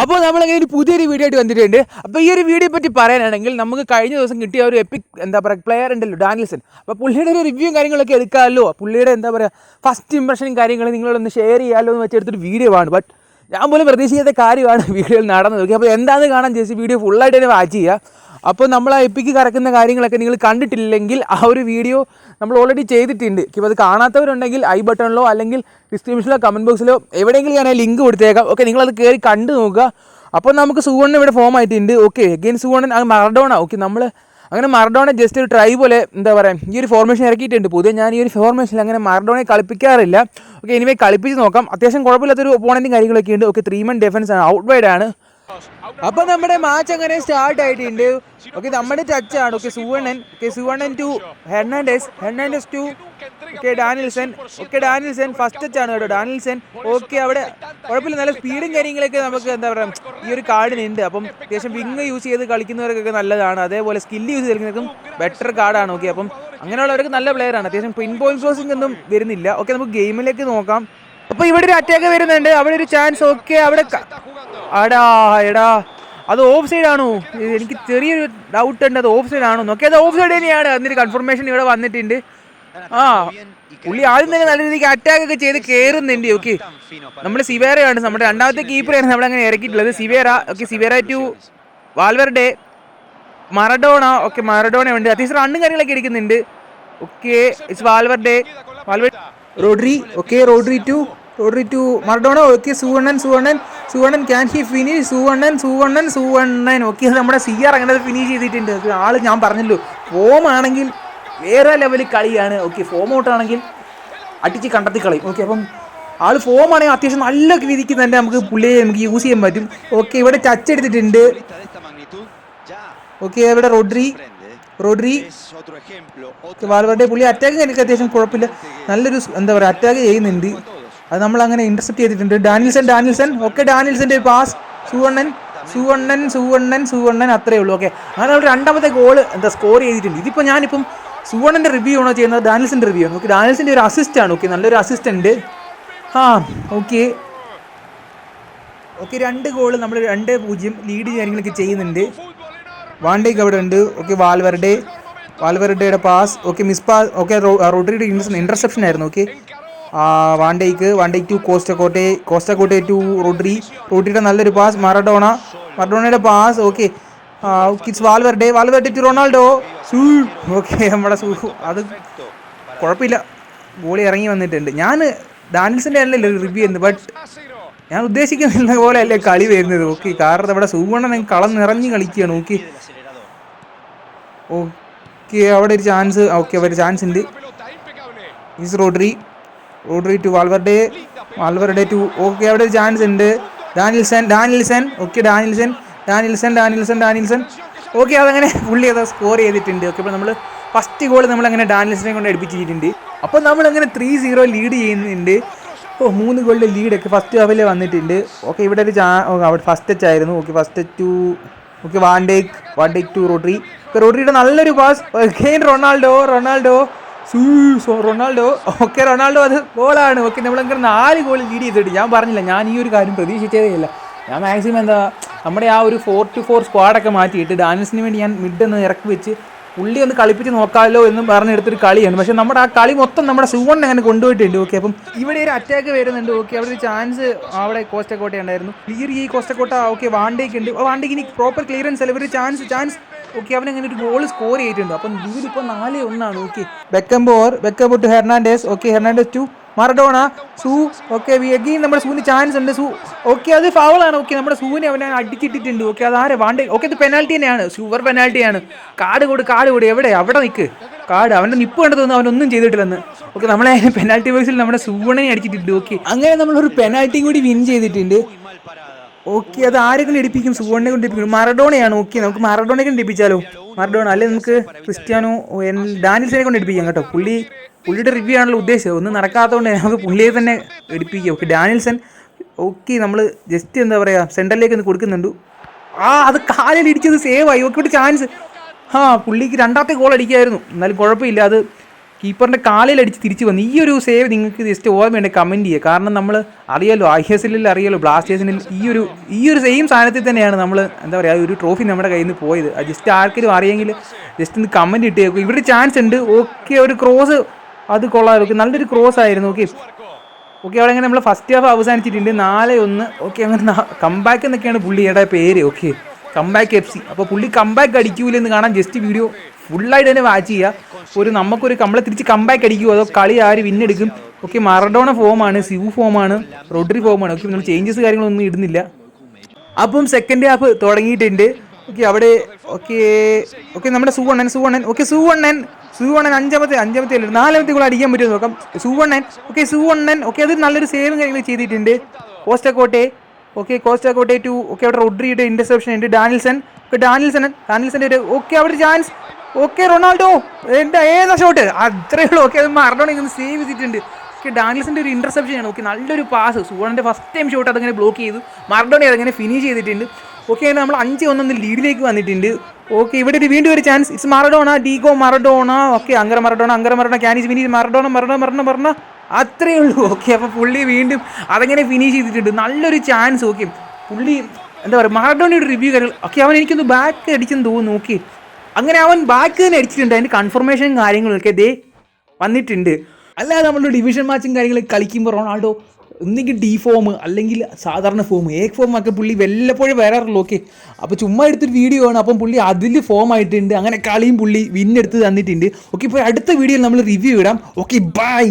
അപ്പോൾ നമ്മൾ നമ്മളിങ്ങനെ ഒരു പുതിയൊരു വീഡിയോ ആയിട്ട് വന്നിട്ടുണ്ട്. അപ്പോൾ ഈ ഒരു വീഡിയോ പറ്റി പറയാനാണെങ്കിൽ നമുക്ക് കഴിഞ്ഞ ദിവസം കിട്ടിയ ഒരു എപ്പിക് എന്താ പറയുക പ്ലെയർ ഉണ്ടല്ലോ ഡാനിൽസൺ അപ്പോൾ പുള്ളിയുടെ ഒരു റിവ്യൂ കാര്യങ്ങളൊക്കെ എടുക്കാമല്ലോ. പുള്ളിയുടെ എന്താ പറയുക ഫസ്റ്റ് ഇംപ്രഷനും കാര്യങ്ങളും നിങ്ങളൊന്ന് ഷെയർ ചെയ്യാമല്ലോ എന്ന് വെച്ചെടുത്തൊരു വീഡിയോ ആണ്. ബട്ട് ഞാൻ പോലും പ്രതീക്ഷിക്കാത്ത കാര്യമാണ് വീഡിയോയിൽ നടന്നത്. ഓക്കെ അപ്പോൾ എന്താണെന്ന് കാണാൻ ചേച്ചി വീഡിയോ ഫുള്ളായിട്ട് തന്നെ വാച്ച് ചെയ്യുക. അപ്പോൾ നമ്മൾ ആ എപ്പിക്ക് കറക്കുന്ന കാര്യങ്ങളൊക്കെ നിങ്ങൾ കണ്ടിട്ടില്ലെങ്കിൽ ആ ഒരു വീഡിയോ നമ്മൾ ഓൾറെഡി ചെയ്തിട്ടുണ്ട്. ഇപ്പോൾ അത് കാണാത്തവരുണ്ടെങ്കിൽ ഐ ബട്ടണിലോ അല്ലെങ്കിൽ ഡിസ്ക്രിപ്ഷനിലോ കമന്റ് ബോക്സിലോ എവിടെയെങ്കിലും ഞാൻ ലിങ്ക് കൊടുത്തേക്കാം. ഓക്കെ നിങ്ങളത് കയറി കണ്ടു നോക്കുക. അപ്പോൾ നമുക്ക് സുവർണ ഇവിടെ ഫോം ആയിട്ടുണ്ട്. ഓക്കെ എഗെയിൻ സുവണ്ണൻ അത് മറഡോണ. ഓക്കെ നമ്മൾ അങ്ങനെ മറഡോണ ജസ്റ്റ് ഒരു ട്രൈ പോലെ എന്താ പറയുക ഈ ഒരു ഫോർമേഷൻ ഇറക്കിയിട്ടുണ്ട്. പുതിയ ഞാൻ ഈ ഒരു ഫോർമേഷനിൽ അങ്ങനെ മറഡോണയെ കളിപ്പിക്കാറില്ല. ഓക്കെ ഇനിമേ കളിപ്പിച്ച് നോക്കാം. അത്യാവശ്യം കുഴപ്പമില്ലാത്തൊരു ഓപ്പോണന്റും കാര്യങ്ങളൊക്കെ ഉണ്ട്. ഓക്കെ ത്രീ മൺ ഡിഫൻസ് ആണ്. ഔട്ട് വൈഡ് ആണ്. അപ്പൊ നമ്മുടെ മാച്ച് അങ്ങനെ സ്റ്റാർട്ട് ആയിട്ടുണ്ട്? ഓക്കെ നമ്മുടെ ടച്ച് ആണ്. Okay Suvarnan okay Suvarnan to Hernandez Hernandez to okay Danilson. Okay Danilson first touch ആണ് കേട്ടോ. ഡാനിൽസൺ ഓക്കെ അവിടെ കുഴപ്പമില്ല. നല്ല സ്പീഡും കാര്യങ്ങളൊക്കെ നമുക്ക് എന്താ പറയുക ഈ ഒരു കാർഡിനുണ്ട് അപ്പം അത്യാവശ്യം വിങ് യൂസ് ചെയ്ത് കളിക്കുന്നവർക്കൊക്കെ നല്ലതാണ്. അതേപോലെ സ്കില്ല് യൂസ് ചെയ്തവർക്കും ബെറ്റർ കാർഡാണ് ഓക്കെ അപ്പം അങ്ങനെയുള്ളവർക്ക് നല്ല പ്ലെയർ ആണ്. അത്യാവശ്യം പിൻ പോയിന്റ് സോസിംഗ് ഒന്നും വരുന്നില്ല. ഓക്കെ നമുക്ക് ഗെയിമിലേക്ക് നോക്കാം. അപ്പൊ ഇവിടെ ഒരു അറ്റാക്ക് വരുന്നുണ്ട്. അവിടെ ഒരു ചാൻസ് ഓക്കെ അവിടെ അടാ എടാ. അത് ഓഫ് സൈഡ് ആണോ എനിക്ക് ചെറിയൊരു ഡൗട്ട് ഉണ്ട് അത് ഓഫ് സൈഡ് ആണോ നോക്കി ഓഫ് സൈഡ് തന്നെയാണ്. അതിന് കൺഫർമേഷൻ ഇവിടെ വന്നിട്ടുണ്ട്. ആ പുള്ളി ആദ്യം തന്നെ നല്ല രീതിക്ക് അറ്റാക്ക് ഒക്കെ ചെയ്ത് കയറുന്നുണ്ട് ഓക്കെ നമ്മൾ സിവേറയാണ് നമ്മുടെ രണ്ടാമത്തെ കീപ്പറാണ് നമ്മൾ അങ്ങനെ ഇറക്കിയിട്ടുള്ളത്. സിവേറ okay സിവേറ to വാൽവറുടെ Maradona okay Maradona ഉണ്ട്. അത്യാവശ്യം റണ്ണും കാര്യങ്ങളൊക്കെ എടുക്കുന്നുണ്ട് okay it's വാൽവറുടെ Valverde Rodri okay Rodri to Rodri to Maradona okay Suvarnan Suvarnan Suvarnan can he finish Suvarnan Suvarnan Suvarnan. Okay നമ്മുടെ സി ആർ അങ്ങനെ ഫിനിഷ് ചെയ്തിട്ടുണ്ട്. ആൾ ഞാൻ പറഞ്ഞല്ലോ. ഫോം ആണെങ്കിൽ വേറെ ലെവലിൽ കളിയാണ്. ഓക്കെ ഫോം ഔട്ട് ആണെങ്കിൽ അടിച്ച് കണ്ടെത്തി കളയും. ഓക്കെ അപ്പം ആൾ ഫോം ആണെങ്കിൽ അത്യാവശ്യം നല്ല രീതിക്ക് തന്നെ നമുക്ക് പുള്ളിയെ നമുക്ക് യൂസ് ചെയ്യാൻ പറ്റും. ഓക്കെ ഇവിടെ ടച്ച് എടുത്തിട്ടുണ്ട്. ഓക്കെ ഇവിടെ റോഡ്രി റോഡ്രി. വാൽവരുടെ പുള്ളി അറ്റാക്ക് എനിക്ക് അത്യാവശ്യം കുഴപ്പമില്ല. നല്ലൊരു എന്താ പറയുക അറ്റാക്ക് ചെയ്യുന്നുണ്ട്. അത് നമ്മൾ അങ്ങനെ ഇന്റർസെപ്റ്റ് ചെയ്തിട്ടുണ്ട്. Danilson Danilson. ഓക്കെ ഡാനിൽസന്റെ പാസ് സുവർണൻ സുവർണൻ സുവർണൻ സുവർണൻ അത്രേ ഉള്ളൂ. ഓക്കെ അങ്ങനെ നമ്മൾ രണ്ടാമത്തെ ഗോൾ എന്താ സ്കോർ ചെയ്തിട്ടുണ്ട്. ഇതിപ്പോൾ ഞാനിപ്പം സുവർണന്റെ റിവ്യൂ ആണോ ചെയ്യുന്നത്? ഡാനിൽസിന്റെ റിവ്യൂ ആണ്. ഓക്കെ ഡാനിൽസിന്റെ ഒരു അസിസ്റ്റ് ആണ്. ഓക്കെ നല്ലൊരു അസിസ്റ്റന്റ് ആ ഓക്കെ ഓക്കെ രണ്ട് ഗോൾ നമ്മൾ രണ്ട് പൂജ്യം ലീഡ് കാര്യങ്ങളൊക്കെ ചെയ്യുന്നുണ്ട്. വാണ്ടേക്ക് അവിടെ ഉണ്ട്. Okay Valverde വാൽവർഡേയുടെ pass okay miss pass okay റോഡ്രിയുടെ interception ആയിരുന്നു. Okay Van Dijk Van Dijk to Costacurta Costacurta to Rodri റോഡ്രിയുടെ നല്ലൊരു പാസ് മറഡോണ മറഡോണയുടെ പാസ് ഓക്കെ കിറ്റ്സ് വാൽവറുടെ വാൽവറുടെ ടു റൊണാൾഡോ. സൂ ഓക്കെ നമ്മുടെ സൂ അത് കുഴപ്പമില്ല. ഗോളി ഇറങ്ങി വന്നിട്ടുണ്ട്. ഞാൻ ഡാനിൽസിന്റെ അല്ലല്ലോ റിവ്യൂ ചെയ്യുന്നത് ബട്ട് ഞാൻ ഉദ്ദേശിക്കുന്ന പോലെ അല്ലേ കളി വരുന്നത്. ഓക്കെ കാരണം ഇവിടെ സുവർണൻ കളം നിറഞ്ഞ് കളിക്കുകയാണ്. ഓക്കെ ഓക്കെ അവിടെ ഒരു ചാൻസ് ഓക്കെ അവിടെ ഒരു ചാൻസ് ഉണ്ട്. Is Rodri. Rodri to Valverde Valverde to okay അവിടെ ഒരു ചാൻസ് ഉണ്ട്. ഡാനിൽസൺ ഡാനിൽസൺ ഓക്കെ ഡാനിൽസൺ ഡാനിൽസൺ ഡാനിൽസൺ ഡാനിൽസൺ. ഓക്കെ അതങ്ങനെ പുള്ളി അത് സ്കോർ ചെയ്തിട്ടുണ്ട്. ഓക്കെ അപ്പോൾ നമ്മൾ ഫസ്റ്റ് ഗോൾ നമ്മൾ അങ്ങനെ ഡാനിൽസനെ കൊണ്ട് അടുപ്പിച്ചിട്ടുണ്ട്. അപ്പോൾ നമ്മൾ അങ്ങനെ ത്രീ സീറോ ലീഡ് ചെയ്യുന്നുണ്ട്. ഓ മൂന്ന് ഗോളിന്റെ ലീഡൊക്കെ ഫസ്റ്റ് ഹാഫിൽ വന്നിട്ടുണ്ട്. ഓക്കെ ഇവിടെ ഒരു ചാ അവിടെ ഫസ്റ്റ് ടച്ച് ആയിരുന്നു. Okay first to okay Van Dijk Van Van Dijk to Rodri. Okay റോഡ്രിയുടെ നല്ലൊരു pass gain Ronaldo Ronaldo. Ronaldo. Okay Ronaldo അത് ഗോളാണ്. ഓക്കെ നമ്മളങ്ങനെ നാല് ഗോൾ ലീഡ് ചെയ്തിട്ട് ഞാൻ പറഞ്ഞില്ല ഞാൻ ഈ ഒരു കാര്യം പ്രതീക്ഷിച്ചതേ ഇല്ല. ഞാൻ മാക്സിമം എന്താ നമ്മുടെ ആ ഒരു ഫോർ ടു ഫോർ സ്ക്വാഡൊക്കെ മാറ്റിയിട്ട് ഡാനിൽസിന് വേണ്ടി ഞാൻ മിഡ് ഒന്ന് ഇറക്കി വെച്ച് പുള്ളി ഒന്ന് കളിപ്പിച്ച് നോക്കാമല്ലോ എന്നും പറഞ്ഞെടുത്തൊരു കളിയാണ്. പക്ഷെ നമ്മുടെ ആ കളി മൊത്തം നമ്മുടെ സുവണ്ണ അങ്ങനെ കൊണ്ടുപോയിട്ടുണ്ട്. ഓക്കെ അപ്പം ഇവിടെ ഒരു അറ്റാക്ക് വരുന്നുണ്ട്. ഓക്കെ അവിടെ ഒരു ചാൻസ് അവിടെ കോസ്റ്റക്കോട്ട ഉണ്ടായിരുന്നു ക്ലിയർ ഈ കോസ്റ്റക്കോട്ട ഓക്കെ വാണ്ടേക്ക് ഉണ്ട് വാണ്ടേക്ക് ഇനി പ്രോപ്പർ ക്ലിയറൻസ് അല്ല? ഒരു ചാൻസ് ചാൻസ് ഓക്കെ അവൻ അങ്ങനെ ഒരു ഗോൾ സ്കോർ ചെയ്തിട്ടുണ്ട്. അപ്പം ലീഡ് ഇപ്പോൾ നാല് ഒന്നാണ് okay Beckenbauer Beckenbauer to Hernandez okay Hernandez to Maradona. Zoo okay again നമ്മുടെ സൂന് ചാൻസ് ഉണ്ട്. സൂ ഓക്കെ അത് ഫൗളാണ് ഓക്കെ നമ്മുടെ സൂനെ അവനെ അടിച്ചിട്ടിട്ടുണ്ട്. ഓക്കെ അത് വാണ്ട? ഓക്കെ ഇത് പെനാൽറ്റി തന്നെയാണ്. സൂവർ പെനാൽറ്റിയാണ് കാട് കൊടു കാട് കൊടു. എവിടെ? അവിടെ നിൽക്ക് കാട് അവന്റെ നിപ്പ് കണ്ടതൊന്നും അവനൊന്നും ചെയ്തിട്ടില്ലെന്ന്. ഓക്കെ നമ്മളെ പെനാൽറ്റി ബോക്സിൽ നമ്മുടെ സൂവണനെ അടിച്ചിട്ടുണ്ട്. ഓക്കെ അങ്ങനെ നമ്മളൊരു പെനാൽറ്റിയും കൂടി വിൻ ചെയ്തിട്ടുണ്ട്. ഓക്കെ അത് ആരെങ്കിലും എടുപ്പിക്കും സുവണ്ണെ കൊണ്ട് എടുപ്പിക്കും മറഡോണയാണ് ഓക്കെ നമുക്ക് മറഡോണെ കൊണ്ട് എടുപ്പിച്ചാലോ മറഡോണ അല്ലെ നമുക്ക് ക്രിസ്ത്യാനോ ഡാനിൽസിനെ കൊണ്ട് എടുപ്പിക്കാം കേട്ടോ. പുള്ളി പുള്ളിയുടെ റിവ്യൂ ആണല്ലോ ഉദ്ദേശിച്ചത് ഒന്നും നടക്കാത്തതുകൊണ്ട് നമുക്ക് പുള്ളിയെ തന്നെ ഇടിപ്പിക്കാം. ഓക്കെ ഡാനിൽസൺ ഓക്കെ നമ്മൾ ജസ്റ്റ് എന്താ പറയുക സെന്ററിലേക്ക് ഒന്ന് കൊടുക്കുന്നുണ്ട്. ആ അത് കാലിൽ ഇടിച്ചത് സേവായി ഓക്കെ ഇവിടെ ചാൻസ് ആ പുള്ളിക്ക് രണ്ടാമത്തെ ഗോൾ അടിക്കായിരുന്നു. എന്നാലും കുഴപ്പമില്ല. അത് കീപ്പറിന്റെ കാലിൽ അടിച്ച് തിരിച്ച് വന്നു ഈ ഒരു സേവ് നിങ്ങൾക്ക് ജസ്റ്റ് ഓർമ്മയുണ്ട് കമന്റ് ചെയ്യുക. കാരണം നമ്മൾ അറിയാലോ ഐ എസ് എല്ലിൽ അറിയാലോ ബ്ലാസ്റ്റേഴ്സിനിൽ ഈ ഒരു ഈ ഒരു സെയിം സാധനത്തിൽ തന്നെയാണ് നമ്മൾ എന്താ പറയുക ഒരു ട്രോഫി നമ്മുടെ കയ്യിൽ നിന്ന് പോയത് ജസ്റ്റ് ആർക്കെങ്കിലും അറിയെങ്കിൽ ജസ്റ്റ് ഒന്ന് കമന്റ് ഇട്ട് കേൾക്കും ഇവിടെ ചാൻസ് ഉണ്ട്. ഓക്കെ ഒരു ക്രോസ് അത് കൊള്ളാം. ഓക്കെ നല്ലൊരു ക്രോസ് ആയിരുന്നു. ഓക്കെ ഓക്കെ അവിടെ അങ്ങനെ നമ്മൾ ഫസ്റ്റ് ഹാഫ് അവസാനിച്ചിട്ടുണ്ട്. നാല് ഒന്ന്. ഓക്കെ അങ്ങനെ കമ്പാക്ക് എന്നൊക്കെയാണ് പുള്ളിയുടെ പേര്. ഓക്കെ കമ്പാക്ക് എഫ് സി അപ്പോൾ പുള്ളി കമ്പാക്ക് അടിക്കൂലെന്ന് കാണാൻ ജസ്റ്റ് വീഡിയോ ഫുള്ളായിട്ട് തന്നെ വാച്ച് ചെയ്യുക ഒരു നമുക്കൊരു നമ്മളെ തിരിച്ച് കംബാക്ക് അടിക്കുമോ അതോ കളി ആര് വിന്നെടുക്കും ഓക്കെ മറഡോണ ഫോമാണ് സിവു ഫോമാണ് റോഡ്രി ഫോമാണ് ഓക്കെ നമ്മൾ ചേഞ്ചസ് കാര്യങ്ങളൊന്നും ഇടുന്നില്ല. അപ്പം സെക്കൻഡ് ഹാഫ് തുടങ്ങിയിട്ടുണ്ട്. ഓക്കെ അവിടെ ഓക്കെ ഓക്കെ നമ്മുടെ സുവണ്ണൻ സുവണ്ണൻ ഓക്കെ സുവണ്ണൻ സുവണ്ണൻ അഞ്ചാമത്തെ അഞ്ചാമത്തെ അല്ല? നാലാമത്തെ ഗോൾ അടിക്കാൻ പറ്റുമോ നോക്കാം. സുവണ്ണൻ ഓക്കെ സുവണ്ണൻ ഓക്കെ അത് നല്ലൊരു സേവും കാര്യങ്ങൾ ചെയ്തിട്ടുണ്ട്. കോസ്റ്റക്കോട്ടെ ഓക്കെ കോസ്റ്റ് ആക്കോട്ടെ ടു ഓക്കെ അവിടെ റൊഡ്രിയുടെ ഇന്റർസെപ്ഷൻ ഉണ്ട്. ഡാനിൽസൺ ഓക്കെ ഡാനിൽസൺ ഡാനിൽസന്റെ ഒരു ഓക്കെ അവിടെ ചാൻസ് ഓക്കെ റൊണാൾഡോ എന്താ ഏതാ ഷോട്ട് അത്രേ ഉള്ളൂ. ഓക്കെ അത് മറഡോണ ഇങ്ങനെ സേവ് ചെയ്തിട്ടുണ്ട്. ഓക്കെ ഡാനിൽസിന്റെ ഒരു ഇന്റർസെപ്ഷൻ ആണ്. ഓക്കെ നല്ലൊരു പാസ് സുവണിന്റെ ഫസ്റ്റ് ടൈം ഷോട്ട് അതങ്ങനെ ബ്ലോക്ക് ചെയ്തു. മറഡോണി അതങ്ങനെ ഫിനിഷ് ചെയ്തിട്ടുണ്ട്. ഓക്കെ നമ്മൾ അഞ്ച് ഒന്നൊന്ന് ലീഡിലേക്ക് വന്നിട്ടുണ്ട്. ഓക്കെ ഇവിടെ ഒരു വീണ്ടും ഒരു chance it's Maradona Diego Maradona okay അങ്കര Maradona അങ്കര മറഡോണ. ക്യാനിസ് വിനീസ് മറഡോണ മറഡോണ മറണ മറണ അത്രേ ഉള്ളൂ. ഓക്കെ അപ്പോൾ പുള്ളി വീണ്ടും അതങ്ങനെ ഫിനിഷ് ചെയ്തിട്ടുണ്ട്. നല്ലൊരു ചാൻസ് ഓക്കെ പുള്ളി എന്താ പറയുക മാർഡോണിയുടെ റിവ്യൂ കാര്യങ്ങൾ ഓക്കെ അവൻ എനിക്കൊന്ന് ബാക്ക് അടിച്ചെന്ന് തോന്നുന്നു നോക്കി. അങ്ങനെ അവൻ ബാക്ക് തന്നെ അടിച്ചിട്ടുണ്ട് അതിന്റെ കൺഫർമേഷൻ കാര്യങ്ങളൊക്കെ ദേ വന്നിട്ടുണ്ട്. അല്ലാതെ നമ്മൾ ഡിവിഷൻ മാച്ചും കാര്യങ്ങൾ കളിക്കുമ്പോൾ റൊണാൾഡോ ഒന്നെങ്കിൽ ഡി ഫോം അല്ലെങ്കിൽ സാധാരണ ഫോം എ ഫോം ഒക്കെ പുള്ളി വല്ലപ്പോഴും വരാറുള്ളൂ ഓക്കെ അപ്പോൾ ചുമ്മാ എടുത്തൊരു വീഡിയോ ആണ് അപ്പം പുള്ളി അതിൽ ഫോം ആയിട്ടുണ്ട്. അങ്ങനെ കളിയും പുള്ളി വിന്നെടുത്ത് തന്നിട്ടുണ്ട്. ഓക്കെ ഇപ്പോൾ അടുത്ത വീഡിയോയിൽ നമ്മൾ റിവ്യൂ ഇടാം. Okay bye